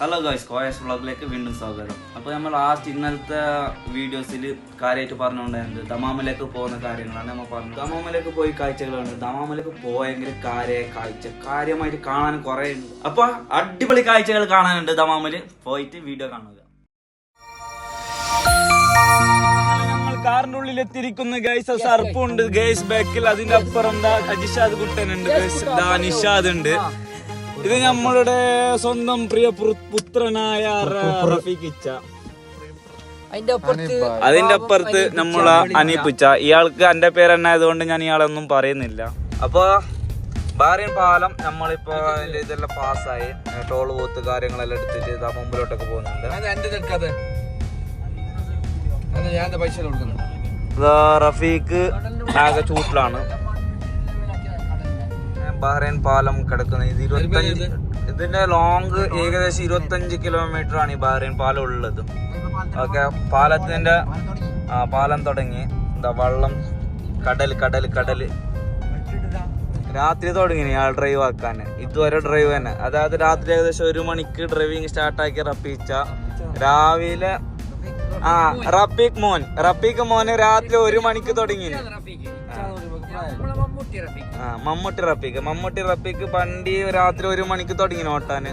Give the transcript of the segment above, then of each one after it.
Hello ഗോയ്സ് കോയസ് വ്ളോഗിലേക്ക് വീണ്ടും സ്വാഗതം. അപ്പോൾ നമ്മൾ ലാസ്റ്റ് ഇന്നലത്തെ വീഡിയോസിൽ കാര്യമായിട്ട് പറഞ്ഞുകൊണ്ടായിരുന്നു ദമാമിലേക്ക് പോകുന്ന കാര്യങ്ങളാണ് നമ്മൾ പറഞ്ഞത്. ദമാമിലേക്ക് പോയി കാഴ്ചകളുണ്ട് ദമാമിലേക്ക് പോയെങ്കിൽ കാര്യ കാഴ്ച കാര്യമായിട്ട് കാണാൻ കുറേ ഉണ്ട്. അപ്പോൾ അടിപൊളി കാഴ്ചകൾ കാണാനുണ്ട് ദമാമിൽ. പോയിട്ട് വീഡിയോ കാണുക. നമ്മൾ കാറിന്റെ ഉള്ളിൽ എത്തിയിരിക്കുന്ന ഗൈസ് സർപ്പുണ്ട് ഗൈസ് ബാക്കിൽ അതിന്റെ അപ്പുറം എന്താ അജിഷാദ് കുട്ടനുണ്ട് ഗൈസ് ദാ നിഷാദ് ഉണ്ട്. ഇത് നമ്മളുടെ സ്വന്തം പ്രിയ പുത്രനായ റ- അതിന്റെ അപ്പുറത്ത് അതിന്റെ അപ്പുറത്ത് നമ്മളെ അനീപ്പിച്ച ഇയാൾക്ക് എന്റെ പേര് തന്നെ ആയതുകൊണ്ട് ഞാൻ ഇയാളൊന്നും പറയുന്നില്ല. അപ്പൊ ബാറിയൻ പാലം നമ്മളിപ്പോ ഇതെല്ലാം പാസ്സായി. ടോൾ പോത്ത് കാര്യങ്ങളെല്ലാം എടുത്തിട്ട് ഇതാ മുമ്പിലോട്ടൊക്കെ പോകുന്നുണ്ട്. റഫീഖ് ആകെ ചൂട്ടിലാണ്. ബഹ്റൈൻ പാലം കിടക്കുന്നത്. ഇത് ഇരുപത്തഞ്ച് ഇതിന്റെ ലോങ് ഏകദേശം ഇരുപത്തഞ്ച് കിലോമീറ്റർ ആണ് ഈ ബഹ്റൈൻ പാലം ഉള്ളത്. ഓക്കെ പാലത്തിന്റെ ആ പാലം തുടങ്ങി. എന്താ വള്ളം കടൽ കടൽ കടൽ. രാത്രി തുടങ്ങി ഇയാൾ ഡ്രൈവ് ആക്കാൻ ഇതുവരെ ഡ്രൈവ് തന്നെ. അതായത് രാത്രി ഏകദേശം ഒരു മണിക്ക് ഡ്രൈവിംഗ് സ്റ്റാർട്ടാക്കി റപ്പീച്ച രാവിലെ ആ റഫീഖ് മോൻ. റഫീഖ് മോന് രാത്രി ഒരു മണിക്ക് തുടങ്ങി ആ മമ്മൂട്ടി റഫീഖ്. മമ്മൂട്ടി റഫീഖ് പണ്ടി രാത്രി ഒരു മണിക്ക് തുടങ്ങി ഓട്ടാന്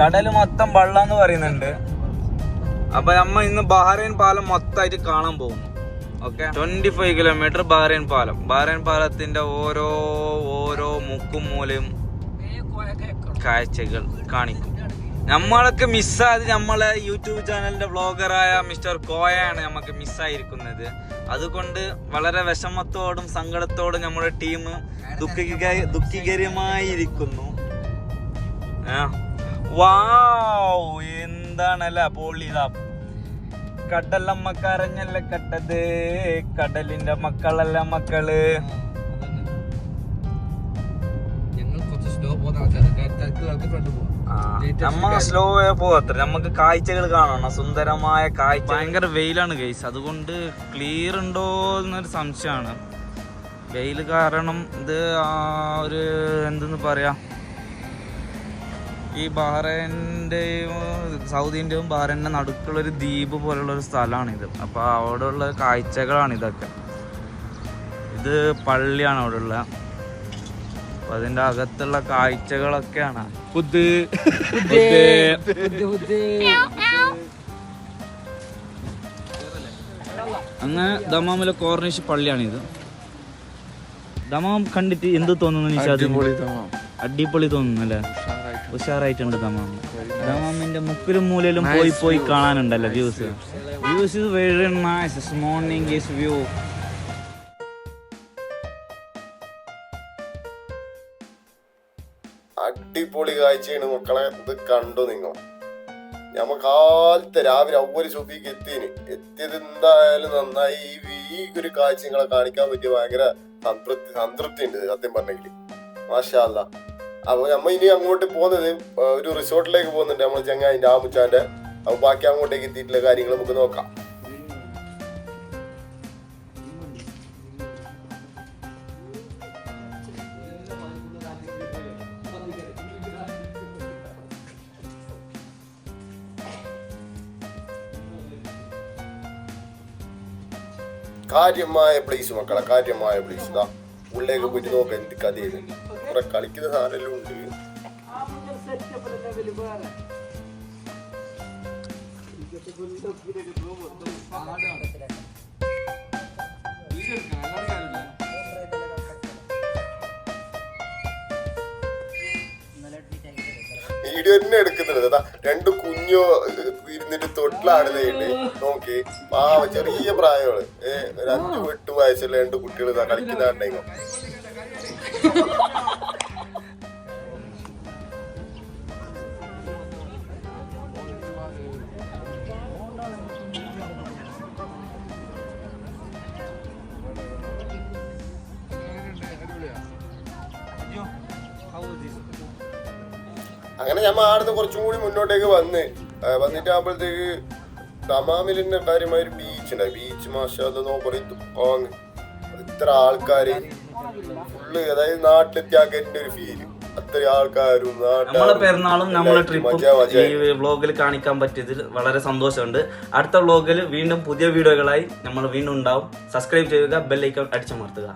കടൽ മൊത്തം വെള്ളാന്ന് പറയുന്നുണ്ട്. അപ്പൊ നമ്മ ഇന്ന് ബഹ്റൈൻ പാലം മൊത്തമായിട്ട് കാണാൻ പോകുന്നു. Okay? Twenty five kilometre Bahrain പാലം. ബഹ്റൈൻ പാലത്തിന്റെ ഓരോ ഓരോ മുക്കും മൂലയും കാഴ്ചകൾ കാണിക്കും. നമ്മളൊക്കെ മിസ്സായത് നമ്മളെ യൂട്യൂബ് ചാനലിന്റെ വ്ളോഗറായ മിസ്റ്റർ കോയാണ് നമുക്ക് മിസ്സായിരിക്കുന്നത്. അതുകൊണ്ട് വളരെ വിഷമത്തോടും സങ്കടത്തോടും നമ്മുടെ ടീം ദുഃഖിക ദുഃഖികരമായിരിക്കുന്നു. വാവ് എന്താണല്ല പൊളി ഇതാ. കടലമ്മ കരഞ്ഞല്ല കട്ടത്? കടലിന്റെ മക്കളല്ല മക്കൾ? ഞങ്ങൾ കുറച്ച് സ്റ്റോപ്പ് പോകുന്ന ആൾക്കാർ ഫ്രണ്ട് പോവാം. നമ്മ സ്ലോ പോകത്ര നമുക്ക് കാഴ്ചകൾ കാണണം. സുന്ദരമായ കാഴ്ച ഭയങ്കര വെയിലാണ് ഗൈസ് അതുകൊണ്ട് ക്ലിയർ ഉണ്ടോ എന്നൊരു സംശയമാണ്. വെയിൽ കാരണം ഇത് ആ ഒരു എന്തെന്ന് പറയാ? ഈ ബഹ്റൈന്റെയും സൗദിന്റെയും ബഹ്റൈന്റെ നടുക്കുള്ളൊരു ദ്വീപ് പോലുള്ള ഒരു സ്ഥലമാണിത് അപ്പോൾ അവിടെയുള്ള കാഴ്ചകളാണ് ഇതൊക്കെ ഇത് പള്ളിയാണ് അവിടെ ഉള്ള അപ്പൊ അതിന്റെ അകത്തുള്ള കാഴ്ചകളൊക്കെയാണ്. അങ്ങ് അങ്ങനെ ദമാമിലെ കോർണിഷ് പള്ളിയാണിത് ദമാം കണ്ടിട്ട് എന്ത് തോന്നുന്നു നിഷാദ് അടിപൊളി തോന്നുന്നു അല്ലേ ഉഷാറായിട്ടുണ്ട്. ദമാം. ദമാമിന്റെ മുക്കിലും മൂലയിലും പോയി പോയി കാണാനുണ്ടല്ലോ views views is very nice morning is view അടിപൊളി കാഴ്ചയാണ് മക്കളെ. ഇത് കണ്ടു നിങ്ങൾ. ഞമ്മ കാലത്തെ രാവിലെ ഒവ്വൊരു സുബിക്ക് എത്തിന് എത്തിയത് എന്തായാലും നന്നായി. ഈ ഈ ഒരു കാഴ്ച നിങ്ങളെ കാണിക്കാൻ പറ്റിയ ഭയങ്കര സംതൃപ്തി സംതൃപ്തി ഉണ്ട് സത്യം പറഞ്ഞെങ്കിൽ മാഷാല്ല. അപ്പൊ നമ്മ ഇനി അങ്ങോട്ട് പോകുന്നത് ഒരു റിസോർട്ടിലേക്ക് പോകുന്നുണ്ട്. നമ്മൾ ചങ്ങായിന്റെ ആമുച്ചാന്റെ അപ്പൊ ബാക്കി അങ്ങോട്ടേക്ക് എത്തിയിട്ടുള്ള കാര്യങ്ങൾ നമുക്ക് നോക്കാം. കാര്യമായ പ്ലേസ് മക്കളെ കാര്യമായ പ്ലേസ് ഇതാ ഉള്ളിലേക്ക് പോയിട്ട് നോക്കാം എന്ത് കഥയിലുണ്ട് കുറെ കളിക്കുന്ന സാധനമെല്ലാം ഉണ്ട്. വീഡിയോ തന്നെ എടുക്കുന്നുണ്ട്. അതാ രണ്ട് കുഞ്ഞോ ഇരുന്നിട്ട് തൊട്ടിലാടുന്നുണ്ട് നോക്കി. പാവ ചെറിയ പ്രായമാണ്. ഏഹ് ഒരു അഞ്ചു എട്ട് വയസ്സുള്ള രണ്ട് കുട്ടികൾ കളിക്കുന്നുണ്ടെങ്കിൽ അങ്ങനെ ഞാൻ ആടുന്ന് കുറച്ചും കൂടി മുന്നോട്ടേക്ക് വന്ന്. വന്നിട്ടാകുമ്പോഴത്തേക്ക് ദമാമിൽ തന്നെ കാര്യമായ ഒരു ബീച്ച് ഉണ്ടായി ബീച്ച് മാഷാന്ന് പറയും ഇത്ര ആൾക്കാര് ഫുള്ള് അതായത് അതായത് നാട്ടിലെത്തിയാക്കിന്റെ ഒരു ഫീൽ അത്രയും ആൾക്കാരും നമ്മളെ നാട്ടുകാരും പെരുന്നാളും നമ്മളെ ട്രിപ്പും ഈ വ്ളോഗിൽ കാണിക്കാൻ പറ്റിയതിൽ വളരെ സന്തോഷമുണ്ട്. അടുത്ത വ്ളോഗിൽ വീണ്ടും പുതിയ വീഡിയോകളായി നമ്മൾ വീണ്ടും ഉണ്ടാവും. സബ്സ്ക്രൈബ് ചെയ്യുക ബെല്ലൈക്കൺ അടിച്ചമർത്തുക